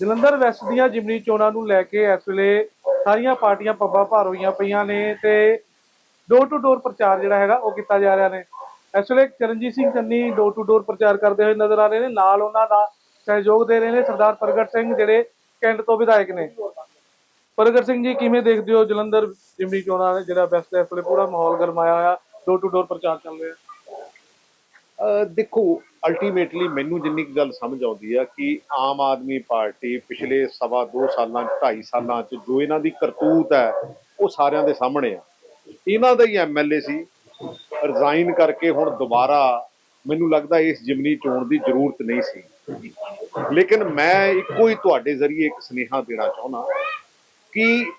Jalandhar West ਦੀਆਂ ਜਿਮਨੀ ਚੋਣਾਂ ਨੂੰ ਲੈ ਕੇ ਇਸ ਵੇਲੇ ਸਾਰੀਆਂ ਪਾਰਟੀਆਂ ਪੱਬਾਂ ਭਾਰ ਹੋਈਆਂ ਪਈਆਂ ਨੇ ਤੇ ਡੋਰ ਟੂ ਡੋਰ ਪ੍ਰਚਾਰ ਜਿਹੜਾ ਹੈਗਾ ਉਹ ਕੀਤਾ ਜਾ ਰਿਹਾ ਨੇ। ਇਸ ਵੇਲੇ Charanjit Singh Channi door to door ਪ੍ਰਚਾਰ ਕਰਦੇ ਹੋਏ ਨਜ਼ਰ ਆ ਰਹੇ ਨੇ। ਨਾਲ ਉਹਨਾਂ ਦਾ ਸਹਿਯੋਗ ਦੇ ਰਹੇ ਨੇ ਸਰਦਾਰ ਪ੍ਰਗਟ ਸਿੰਘ ਜਿਹੜੇ ਕੈਂਟ ਤੋਂ ਵਿਧਾਇਕ ਨੇ। ਪ੍ਰਗਟ ਸਿੰਘ ਜੀ, ਕਿਵੇਂ ਦੇਖਦੇ ਹੋ ਜਲੰਧਰ ਜਿਮਨੀ ਚੋਣਾਂ ਦੇ ਜਿਹੜਾ ਬੈਸਟ ਇਸ ਵੇਲੇ ਪੂਰਾ ਮਾਹੌਲ ਗਰਮਾਇਆ ਹੋਇਆ ਡੋਰ ਟੂ ਡੋਰ ਪ੍ਰਚਾਰ ਚੱਲ ਰਿਹਾ? ਅਹ ਦੇਖੋ ਅਲਟੀਮੇਟਲੀ ਮੈਨੂੰ ਜਿੰਨੀ ਕੁ ਗੱਲ ਸਮਝ ਆਉਂਦੀ ਆ ਕਿ ਆਮ ਆਦਮੀ ਪਾਰਟੀ ਪਿਛਲੇ ਸਵਾ ਦੋ ਸਾਲਾਂ 2.5 ਸਾਲਾਂ ਚ ਜੋ ਇਹਨਾਂ ਦੀ ਕਰਤੂਤ ਹੈ, ਉਹ ਸਾਰਿਆਂ ਦੇ ਸਾਹਮਣੇ ਆ। ਇਹਨਾਂ ਦਾ ਹੀ ਐਮਐਲਏ ਸੀ। ਰਿਜ਼ਾਈਨ ਕਰਕੇ ਹੁਣ ਦੁਬਾਰਾ ਮੈਨੂੰ ਲੱਗਦਾ ਇਸ ਜਿਮਨੀ ਚੋਣ ਦੀ ਜ਼ਰੂਰਤ ਨਹੀਂ ਸੀ। ਲੇਕਿਨ ਮੈਂ ਇੱਕੋ ਹੀ ਤੁਹਾਡੇ ਜ਼ਰੀਏ ਇੱਕ ਸੁਨੇਹਾ ਦੇਣਾ ਚਾਹੁੰਦਾ ਕਿ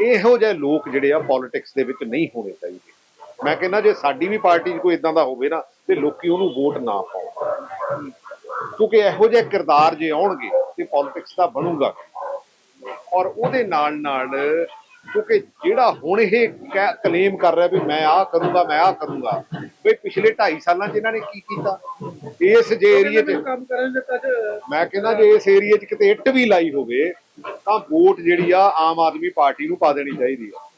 ਇਹੋ ਜਿਹੇ ਲੋਕ ਜਿਹੜੇ ਆ ਪੋਲਿਟਿਕਸ ਦੇ ਵਿੱਚ ਨਹੀਂ ਹੋਣੇ ਚਾਹੀਦੇ। ਮੈਂ ਕਹਿੰਦਾ ਜੇ ਸਾਡੀ ਵੀ ਪਾਰਟੀ 'ਚ ਕੋਈ ਇਦਾਂ ਦਾ ਹੋਵੇ ਨਾ ਤੇ ਲੋਕੀ ਉਹਨੂੰ ਵੋਟ ਨਾ ਪਾਉਣ। ਕਿਉਂਕਿ ਇਹੋ ਜਿਹੇ ਕਿਰਦਾਰ ਜੇ ਆਉਣਗੇ ਤੇ ਪੋਲਿਟਿਕਸ ਦਾ ਬਣੂਗਾ। ਔਰ ਉਹਦੇ ਨਾਲ ਨਾਲ ਕਿਉਂਕਿ ਜਿਹੜਾ ਹੁਣ ਇਹ ਕਲੇਮ ਕਰ ਰਿਹਾ ਵੀ ਮੈਂ ਆਹ ਕਰੂੰਗਾ ਮੈਂ ਆਹ ਕਰੂੰਗਾ ਵੀ ਪਿਛਲੇ 2.5 ਸਾਲਾਂ 'ਚ ਇਹਨਾਂ ਨੇ ਕੀ ਕੀਤਾ? ਇਸ ਜੇ ਏਰੀਏ 'ਚ ਕੰਮ ਕਰਨ ਦੇ ਤੱਕ ਮੈਂ ਕਹਿੰਦਾ ਜੇ ਇਸ ਏਰੀਏ 'ਚ ਕਿਤੇ ਇੱਟ ਵੀ ਲਾਈ ਹੋਵੇ ਤਾਂ ਵੋਟ ਜਿਹੜੀ ਆ ਆਮ ਆਦਮੀ ਪਾਰਟੀ ਨੂੰ ਪਾ ਦੇਣੀ ਚਾਹੀਦੀ ਆ।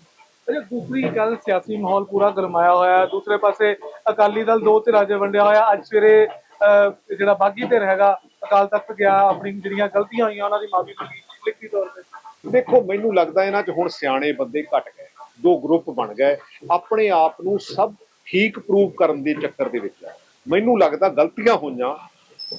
ਅੱਛਾ ਦੂਸਰੀ ਗੱਲ ਸਿਆਸੀ ਮਾਹੌਲ ਪੂਰਾ ਗਰਮਾਇਆ ਹੋਇਆ ਹੈ। ਦੂਸਰੇ ਪਾਸੇ ਅਕਾਲੀ ਦਲ ਦੋ ਧਿਰਾਂ 'ਚ ਵੰਡਿਆ ਹੋਇਆ। ਅੱਜ ਸਵੇਰੇ ਅਹ, ਜਿਹੜਾ ਬਾਗੀ ਧਿਰ ਹੈਗਾ ਅਕਾਲ ਤਖਤ ਗਿਆ ਆਪਣੀ ਜਿਹੜੀਆਂ ਗਲਤੀਆਂ ਹੋਈਆਂ ਉਹਨਾਂ ਦੀ ਮਾਫੀ ਮੰਗੀ ਲਿਖਤੀ ਤੌਰ ਤੇ। ਦੇਖੋ ਮੈਨੂੰ ਲੱਗਦਾ ਇਹਨਾਂ 'ਚ ਹੁਣ ਸਿਆਣੇ ਬੰਦੇ ਘਟ ਗਏ। ਦੋ ਗਰੁੱਪ ਬਣ ਗਏ। ਆਪਣੇ ਆਪ ਨੂੰ ਸਭ ਠੀਕ ਪ੍ਰੂਵ ਕਰਨ ਦੇ ਚੱਕਰ ਦੇ ਵਿੱਚ ਹੈ ਮੈਨੂੰ ਲੱਗਦਾ ਗਲਤੀਆਂ ਹੋਈਆਂ।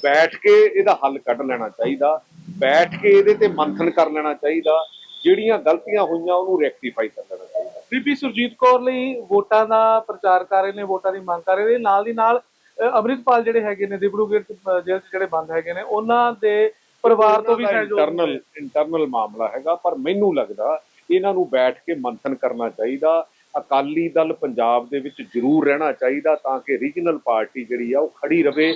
ਬੈਠ ਕੇ ਇਹਦਾ ਹੱਲ ਕੱਢ ਲੈਣਾ ਚਾਹੀਦਾ। ਬੈਠ ਕੇ ਇਹਦੇ ਤੇ ਮੰਥਨ ਕਰ ਲੈਣਾ ਚਾਹੀਦਾ। ਜਿਹੜੀਆਂ ਗਲਤੀਆਂ ਹੋਈਆਂ ਉਹਨੂੰ ਰੈਕਟੀਫਾਈ ਕਰ ਲੈਣਾ ਚਾਹੀਦਾ। ਬੀਬੀ ਸੁਰਜੀਤ ਕੌਰ ਲਈ ਵੋਟਾਂ ਦਾ ਪ੍ਰਚਾਰ ਕਰ ਰਹੇ ਨੇ ਵੋਟਾਂ ਦੀ ਮੰਗ ਕਰ ਰਹੇ ਨੇ। ਨਾਲ ਦੀ ਨਾਲ ਅਹ, ਜਿਹੜੇ ਹੈਗੇ ਨੇ ਦਿਬੜੂਗੜ੍ਹ ਜੇਲ੍ਹ 'ਚ ਜਿਹੜੇ ਬੰਦ ਹੈਗੇ ਨੇ ਉਹਨਾਂ ਦੇ ਪਰਿਵਾਰ ਤੋਂ ਵੀ ਸਹਿਯੋਗ ਇੰਟਰਨਲ ਇੰਟਰਨਲ ਮਾਮਲਾ ਹੈਗਾ ਪਰ ਮੈਨੂੰ ਲੱਗਦਾ ਇਹਨਾਂ ਨੂੰ ਬੈਠ ਕੇ ਮੰਥਨ ਕਰਨਾ ਚਾਹੀਦਾ। ਅਕਾਲੀ ਦਲ ਪੰਜਾਬ ਦੇ ਵਿੱਚ ਜ਼ਰੂਰ ਰਹਿਣਾ ਚਾਹੀਦਾ ਤਾਂ ਕਿ ਰੀਜਨਲ ਪਾਰਟੀ ਜਿਹੜੀ ਆ ਉਹ ਖੜੀ ਰਵੇ।